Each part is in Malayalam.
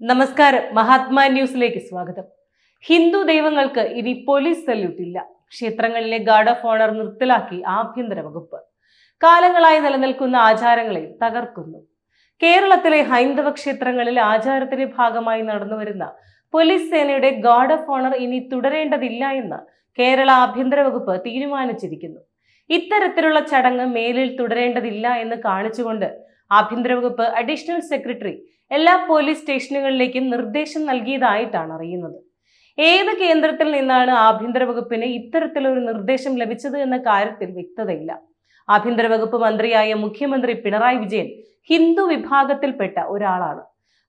നമസ്കാരം. മഹാത്മാ ന്യൂസിലേക്ക് സ്വാഗതം. ഹിന്ദു ദൈവങ്ങൾക്ക് ഇനി പോലീസ് സല്യൂട്ട് ഇല്ല. ക്ഷേത്രങ്ങളിലെ ഗാർഡ് ഓഫ് ഓണർ നിർത്തലാക്കി ആഭ്യന്തര വകുപ്പ്. കാലങ്ങളായി നിലനിൽക്കുന്ന ആചാരങ്ങളെ തകർക്കുന്നു. കേരളത്തിലെ ഹൈന്ദവ ക്ഷേത്രങ്ങളിൽ ആചാരത്തിന്റെ ഭാഗമായി നടന്നുവരുന്ന പോലീസ് സേനയുടെ ഗാർഡ് ഓഫ് ഓണർ ഇനി തുടരേണ്ടതില്ല എന്ന് കേരള ആഭ്യന്തര വകുപ്പ് തീരുമാനിച്ചിരിക്കുന്നു. ഇത്തരത്തിലുള്ള ചടങ്ങ് മേലിൽ തുടരേണ്ടതില്ല എന്ന് കാണിച്ചുകൊണ്ട് ആഭ്യന്തര വകുപ്പ് അഡീഷണൽ സെക്രട്ടറി എല്ലാ പോലീസ് സ്റ്റേഷനുകളിലേക്കും നിർദ്ദേശം നൽകിയതായിട്ടാണ് അറിയുന്നത്. ഏത് കേന്ദ്രത്തിൽ നിന്നാണ് ആഭ്യന്തര വകുപ്പിന് ഇത്തരത്തിലൊരു നിർദ്ദേശം ലഭിച്ചത് എന്ന കാര്യത്തിൽ വ്യക്തതയില്ല. ആഭ്യന്തര വകുപ്പ് മന്ത്രിയായ മുഖ്യമന്ത്രി പിണറായി വിജയൻ ഹിന്ദു വിഭാഗത്തിൽപ്പെട്ട ഒരാളാണ്.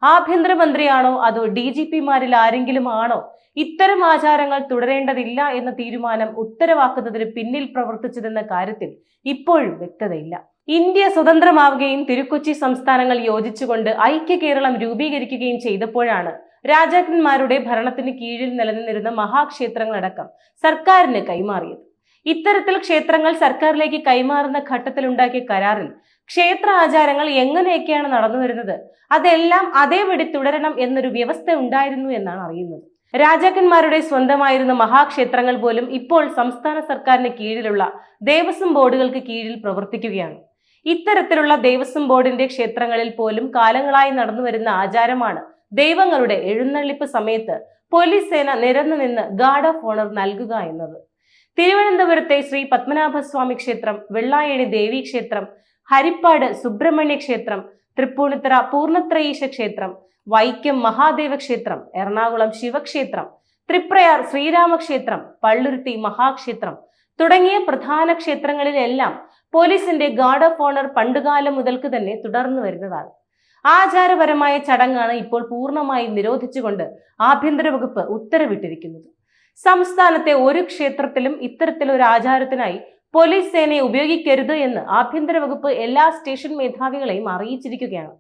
ആഭ്യന്തരമന്ത്രിയാണോ അതോ ഡി ജി പിമാരിൽ ആരെങ്കിലും ആണോ ഇത്തരം ആചാരങ്ങൾ തുടരേണ്ടതില്ല എന്ന തീരുമാനം ഉത്തരവാക്കുന്നതിന് പിന്നിൽ പ്രവർത്തിച്ചതെന്ന കാര്യത്തിൽ ഇപ്പോഴും വ്യക്തതയില്ല. ഇന്ത്യ സ്വതന്ത്രമാവുകയും തിരുക്കൊച്ചി സംസ്ഥാനങ്ങൾ യോജിച്ചുകൊണ്ട് ഐക്യ കേരളം രൂപീകരിക്കുകയും ചെയ്തപ്പോഴാണ് രാജാക്കന്മാരുടെ ഭരണത്തിന് കീഴിൽ നിലനിന്നിരുന്ന മഹാക്ഷേത്രങ്ങളടക്കം സർക്കാരിന് കൈമാറിയത്. ഇത്തരത്തിൽ ക്ഷേത്രങ്ങൾ സർക്കാരിലേക്ക് കൈമാറുന്ന ഘട്ടത്തിലുണ്ടാക്കിയ കരാറിൽ ക്ഷേത്ര ആചാരങ്ങൾ എങ്ങനെയൊക്കെയാണ് നടന്നു വരുന്നത്? അതെല്ലാം അതേപടി തുടരണം എന്നൊരു വ്യവസ്ഥ ഉണ്ടായിരുന്നു എന്നാണ് അറിയുന്നത്. രാജാക്കന്മാരുടെ സ്വന്തമായിരുന്ന മഹാക്ഷേത്രങ്ങൾ പോലും ഇപ്പോൾ സംസ്ഥാന സർക്കാരിന് കീഴിലുള്ള ദേവസ്വം ബോർഡുകൾക്ക് കീഴിൽ പ്രവർത്തിക്കുകയാണ്. ഇത്തരത്തിലുള്ള ദേവസ്വം ബോർഡിന്റെ ക്ഷേത്രങ്ങളിൽ പോലും കാലങ്ങളായി നടന്നുവരുന്ന ആചാരമാണ് ദൈവങ്ങളുടെ എഴുന്നള്ളിപ്പ് സമയത്ത് പോലീസ് സേന നിരന്നു നിന്ന് ഗാർഡ് ഓഫ് ഓണർ നൽകുക എന്നത്. തിരുവനന്തപുരത്തെ ശ്രീ പത്മനാഭസ്വാമി ക്ഷേത്രം വെള്ളായണി ദേവി ക്ഷേത്രം ഹരിപ്പാട് സുബ്രഹ്മണ്യ ക്ഷേത്രം തൃപ്പൂണിത്തറ പൂർണത്രയീശ ക്ഷേത്രം വൈക്കം മഹാദേവ ക്ഷേത്രം എറണാകുളം ശിവക്ഷേത്രം തൃപ്രയാർ ശ്രീരാമക്ഷേത്രം പള്ളുരുത്തി മഹാക്ഷേത്രം തുടങ്ങിയ പ്രധാന ക്ഷേത്രങ്ങളിലെല്ലാം പോലീസിന്റെ ഗാർഡ് ഓഫ് ഓണർ പണ്ടുകാലം മുതൽക്ക് തന്നെ തുടർന്നു വരുന്നതാണ്. ആചാരപരമായ ചടങ്ങാണ് ഇപ്പോൾ പൂർണമായി നിരോധിച്ചുകൊണ്ട് ആഭ്യന്തര വകുപ്പ് ഉത്തരവിട്ടിരിക്കുന്നത്. സംസ്ഥാനത്തെ ഒരു ക്ഷേത്രത്തിലും ഇത്തരത്തിലൊരു ആചാരത്തിനായി പോലീസ് സേനയെ ഉപയോഗിക്കരുത് എന്ന് ആഭ്യന്തര വകുപ്പ് എല്ലാ സ്റ്റേഷൻ മേധാവികളെയും അറിയിച്ചിരിക്കുകയാണ്.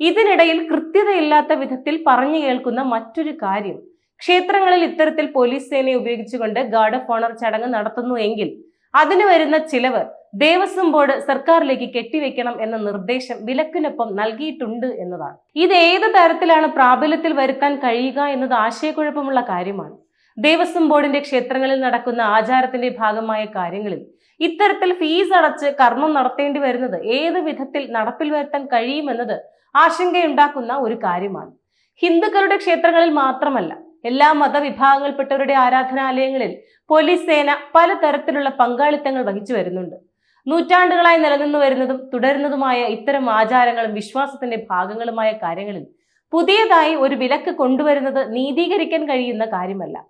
ഇതിനിടയിൽ കൃത്യതയില്ലാത്ത വിധത്തിൽ പറഞ്ഞു കേൾക്കുന്ന മറ്റൊരു കാര്യം ക്ഷേത്രങ്ങളിൽ ഇത്തരത്തിൽ പോലീസ് സേനയെ ഉപയോഗിച്ചുകൊണ്ട് ഗാർഡ് ഓഫ് ഓണർ ചടങ്ങ് നടത്തുന്നു എങ്കിൽ അതിന് വരുന്ന ചിലവ് ദേവസ്വം ബോർഡ് സർക്കാരിലേക്ക് കെട്ടിവെക്കണം എന്ന നിർദ്ദേശം വിലക്കിനൊപ്പം നൽകിയിട്ടുണ്ട് എന്നതാണ്. ഇത് ഏത് തരത്തിലാണ് പ്രാബല്യത്തിൽ വരുത്താൻ കഴിയുക എന്നത് ആശയക്കുഴപ്പമുള്ള കാര്യമാണ്. ദേവസ്വം ബോർഡിന്റെ ക്ഷേത്രങ്ങളിൽ നടക്കുന്ന ആചാരത്തിന്റെ ഭാഗമായ കാര്യങ്ങളിൽ ഇത്തരത്തിൽ ഫീസ് അടച്ച് കർമ്മം നടത്തേണ്ടി വരുന്നത് ഏത് വിധത്തിൽ നടപ്പിൽ വരുത്താൻ കഴിയുമെന്നത് ആശങ്കയുണ്ടാക്കുന്ന ഒരു കാര്യമാണ്. ഹിന്ദുക്കളുടെ ക്ഷേത്രങ്ങളിൽ മാത്രമല്ല എല്ലാ മതവിഭാഗങ്ങൾപ്പെട്ടവരുടെ ആരാധനാലയങ്ങളിൽ പോലീസ് സേന പലതരത്തിലുള്ള പങ്കാളിത്തങ്ങൾ വഹിച്ചു വരുന്നുണ്ട്. നൂറ്റാണ്ടുകളായി നിലനിന്നു വരുന്നതും തുടരുന്നതുമായ ഇത്തരം ആചാരങ്ങളും വിശ്വാസത്തിന്റെ ഭാഗങ്ങളുമായ കാര്യങ്ങളിൽ പുതിയതായി ഒരു വിലക്ക് കൊണ്ടുവരുന്നത് നീതീകരിക്കാൻ കഴിയുന്ന കാര്യമല്ല.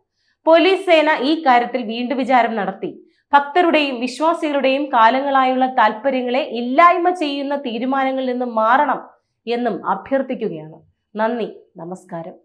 പോലീസ് സേന ഈ കാര്യത്തിൽ വീണ്ടും വിചാരം നടത്തി. ഭക്തരുടെയും വിശ്വാസികളുടെയും കാലങ്ങളായുള്ള താല്പര്യങ്ങളെ ഇല്ലായ്മ ചെയ്യുന്ന തീരുമാനങ്ങളിൽ നിന്ന് മാറണം എന്നും അഭ്യർത്ഥിക്കുകയാണ്. നന്ദി നമസ്കാരം.